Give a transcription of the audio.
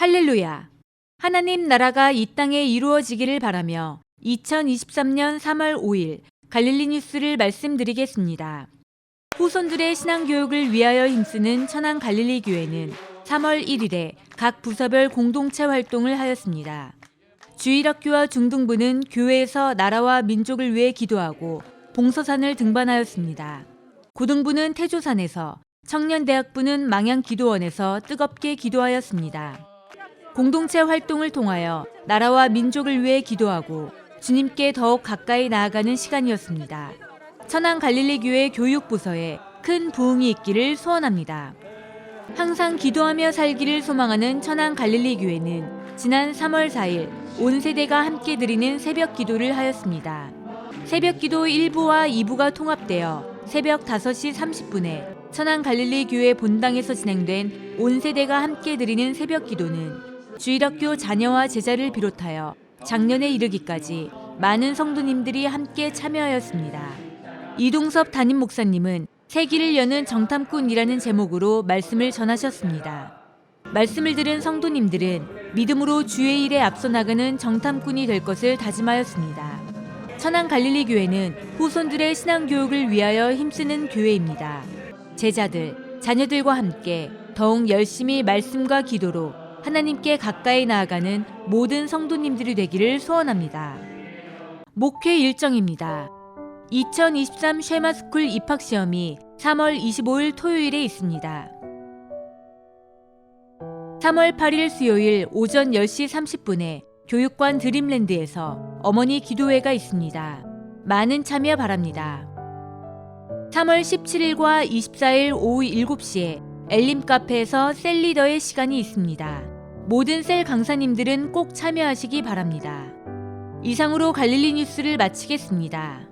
할렐루야. 하나님 나라가 이 땅에 이루어지기를 바라며 2023년 3월 5일 갈릴리 뉴스를 말씀드리겠습니다. 후손들의 신앙 교육을 위하여 힘쓰는 천안 갈릴리 교회는 3월 1일에 각 부서별 공동체 활동을 하였습니다. 주일학교와 중등부는 교회에서 나라와 민족을 위해 기도하고 봉서산을 등반하였습니다. 고등부는 태조산에서, 청년대학부는 망양기도원에서 뜨겁게 기도하였습니다. 공동체 활동을 통하여 나라와 민족을 위해 기도하고 주님께 더욱 가까이 나아가는 시간이었습니다. 천안 갈릴리 교회 교육부서에 큰 부흥이 있기를 소원합니다. 항상 기도하며 살기를 소망하는 천안 갈릴리 교회는 지난 3월 4일 온 세대가 함께 드리는 새벽 기도를 하였습니다. 새벽 기도 1부와 2부가 통합되어 새벽 5시 30분에 천안 갈릴리 교회 본당에서 진행된 온 세대가 함께 드리는 새벽 기도는 주일학교 자녀와 제자를 비롯하여 작년에 이르기까지 많은 성도님들이 함께 참여하였습니다. 이동섭 담임 목사님은 세기를 여는 정탐꾼이라는 제목으로 말씀을 전하셨습니다. 말씀을 들은 성도님들은 믿음으로 주의 일에 앞서 나가는 정탐꾼이 될 것을 다짐하였습니다. 천안 갈릴리 교회는 후손들의 신앙 교육을 위하여 힘쓰는 교회입니다. 제자들, 자녀들과 함께 더욱 열심히 말씀과 기도로 하나님께 가까이 나아가는 모든 성도님들이 되기를 소원합니다. 목회 일정입니다. 2023 쉐마스쿨 입학 시험이 3월 25일 토요일에 있습니다. 3월 8일 수요일 오전 10시 30분에 교육관 드림랜드에서 어머니 기도회가 있습니다. 많은 참여 바랍니다. 3월 17일과 24일 오후 7시에 엘림 카페에서 셀 리더의 시간이 있습니다. 모든 셀 강사님들은 꼭 참여하시기 바랍니다. 이상으로 갈릴리 뉴스를 마치겠습니다.